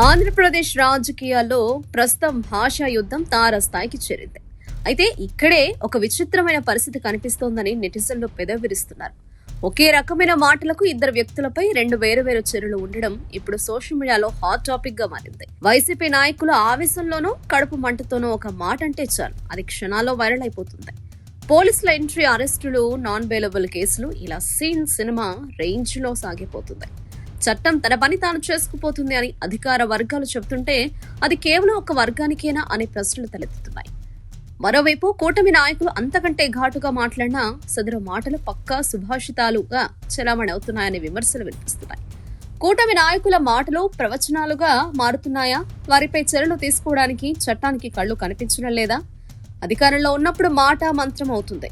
ఆంధ్రప్రదేశ్ రాజకీయాల్లో ప్రస్తుతం భాషా యుద్ధం తారస్థాయికి చేరింది. అయితే ఇక్కడే ఒక విచిత్రమైన పరిస్థితి కనిపిస్తోందని నెటిజన్లు పెదవిరిస్తున్నారు. ఒకే రకమైన మాటలకు ఇద్దరు వ్యక్తులపై రెండు వేరు వేరు చర్యలు ఉండడం ఇప్పుడు సోషల్ మీడియాలో హాట్ టాపిక్గా మారింది. వైసీపీ నాయకుల ఆవేశంలోనూ కడుపు మంటతోనూ ఒక మాట అంటే చాలు. అది క్షణాల్లో వైరల్ అయిపోతుంది. పోలీసుల ఎంట్రీ అరెస్టులు నాన్ బెయిలబుల్ కేసులు ఇలా సీన్ సినిమా రేంజ్లో సాగిపోతుంది. చట్టం తన పని తాను చేసుకుపోతుంది అని అధికార వర్గాలు చెబుతుంటే అది కేవలం ఒక వర్గానికేనా అనే ప్రశ్నలు తలెత్తుతున్నాయి. మరోవైపు కూటమి నాయకులు అంతకంటే ఘాటుగా మాట్లాడినా సదరు మాటలు పక్కా సుభాషితాలుగా చలామణి అవుతున్నాయనే విమర్శలు వినిపిస్తున్నాయి. కూటమి నాయకుల మాటలు ప్రవచనాలుగా మారుతున్నాయా? వారిపై చర్యలు తీసుకోవడానికి చట్టానికి కళ్ళు కనిపించడం లేదా? అధికారంలో ఉన్నప్పుడు మాట మంత్రం అవుతుంది.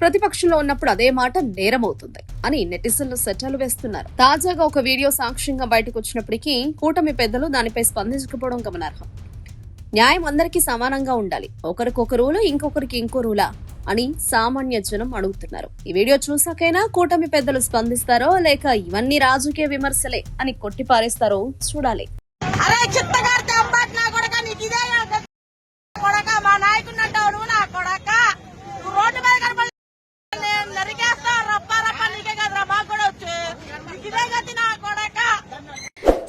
ప్రతిపక్షంలో ఉన్నప్పుడు అదే మాట నేరమవుతుంది అని నెటిజన్లు సెటలు వేస్తున్నారు. తాజాగా ఒక వీడియో సాక్ష్యంగా బయటకు వచ్చినప్పటికీ కూటమి పెద్దలు దానిపై స్పందించకపోవడం గమనార్హం. న్యాయం అందరికీ సమానంగా ఉండాలి. ఒకరికొక రూలు ఇంకొకరికి ఇంకో రూలా అని సామాన్య జనం అడుగుతున్నారు. ఈ వీడియో చూసాకైనా కూటమి పెద్దలు స్పందిస్తారో లేక ఇవన్నీ రాజకీయ విమర్శలే అని కొట్టిపారేస్తారో చూడాలి.